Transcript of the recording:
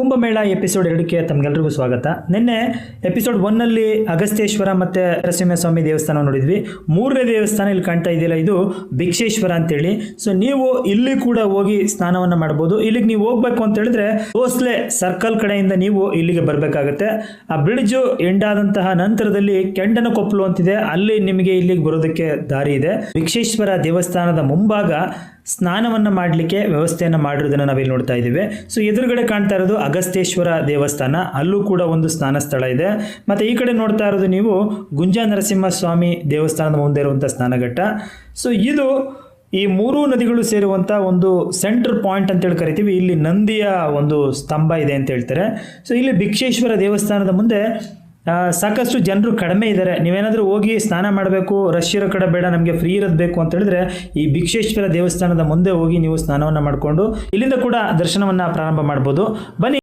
Kumbh Mela episode ಎರಡಕ್ಕೆ ತಮಗೆಲ್ರಿಗೂ ಸ್ವಾಗತ. ನಿನ್ನೆ ಎಪಿಸೋಡ್ ಒನ್ನಲ್ಲಿ ಅಗಸ್ತ್ಯೇಶ್ವರ ಮತ್ತು ನರಸಿಂಹಸ್ವಾಮಿ ದೇವಸ್ಥಾನ ನೋಡಿದ್ವಿ. ಮೂರನೇ ದೇವಸ್ಥಾನ ಇಲ್ಲಿ ಕಾಣ್ತಾ ಇದೆಯಲ್ಲ, ಇದು ಭಿಕ್ಷೇಶ್ವರ ಅಂತೇಳಿ. ಸೊ ನೀವು ಇಲ್ಲಿ ಕೂಡ ಹೋಗಿ ಸ್ನಾನವನ್ನು ಮಾಡ್ಬೋದು. ಇಲ್ಲಿಗೆ ನೀವು ಹೋಗ್ಬೇಕು ಅಂತ ಹೇಳಿದ್ರೆ ಹೋಸ್ಲೆ ಸರ್ಕಲ್ ಕಡೆಯಿಂದ ನೀವು ಇಲ್ಲಿಗೆ ಬರಬೇಕಾಗುತ್ತೆ. ಆ ಬ್ರಿಡ್ಜು ಎಂಡಾದಂತಹ ನಂತರದಲ್ಲಿ ಕೆಂಡನ ಕೊಪ್ಪಲು ಅಂತಿದೆ. ಅಲ್ಲಿ ನಿಮಗೆ ಇಲ್ಲಿಗೆ ಬರೋದಕ್ಕೆ ದಾರಿ ಇದೆ. ಭಿಕ್ಷೇಶ್ವರ ದೇವಸ್ಥಾನದ ಮುಂಭಾಗ ಸ್ನಾನವನ್ನ ಮಾಡಲಿಕ್ಕೆ ವ್ಯವಸ್ಥೆಯನ್ನು ಮಾಡಿರೋದನ್ನ ನಾವಿಲ್ಲಿ ನೋಡ್ತಾ ಇದ್ದೀವಿ. ಸೊ ಎದುರುಗಡೆ ಕಾಣ್ತಾ ಇರೋದು ಅಗಸ್ತ್ಯೇಶ್ವರ ದೇವಸ್ಥಾನ, ಅಲ್ಲೂ ಕೂಡ ಒಂದು ಸ್ನಾನ ಸ್ಥಳ ಇದೆ. ಮತ್ತು ಈ ಕಡೆ ನೋಡ್ತಾ ಇರೋದು ನೀವು ಗುಂಜಾ ನರಸಿಂಹ ಸ್ವಾಮಿ ದೇವಸ್ಥಾನದ ಮುಂದೆ ಇರುವಂಥ ಸ್ನಾನಘಟ್ಟ. ಸೊ ಇದು ಈ ಮೂರೂ ನದಿಗಳು ಸೇರುವಂಥ ಒಂದು ಸೆಂಟ್ರ್ ಪಾಯಿಂಟ್ ಅಂತೇಳಿ ಕರಿತೀವಿ. ಇಲ್ಲಿ ನಂದಿಯ ಒಂದು ಸ್ತಂಭ ಇದೆ ಅಂತ ಹೇಳ್ತಾರೆ. ಸೊ ಇಲ್ಲಿ ಭಿಕ್ಷೇಶ್ವರ ದೇವಸ್ಥಾನದ ಮುಂದೆ ಸಾಕಷ್ಟು ಜನರು ಕಡಿಮೆ ಇದ್ದಾರೆ. ನೀವೇನಾದರೂ ಹೋಗಿ ಸ್ನಾನ ಮಾಡಬೇಕು ರಶ್ ಕಡೆ ಬೇಡ, ನಮಗೆ ಫ್ರೀ ಇರೋದು ಬೇಕು ಅಂತ ಹೇಳಿದ್ರೆ ಈ ಭಿಕ್ಷೇಶ್ವರ ದೇವಸ್ಥಾನದ ಮುಂದೆ ಹೋಗಿ ನೀವು ಸ್ನಾನವನ್ನು ಮಾಡಿಕೊಂಡು ಇಲ್ಲಿಂದ ಕೂಡ ದರ್ಶನವನ್ನು ಪ್ರಾರಂಭ ಮಾಡ್ಬೋದು. ಬನ್ನಿ.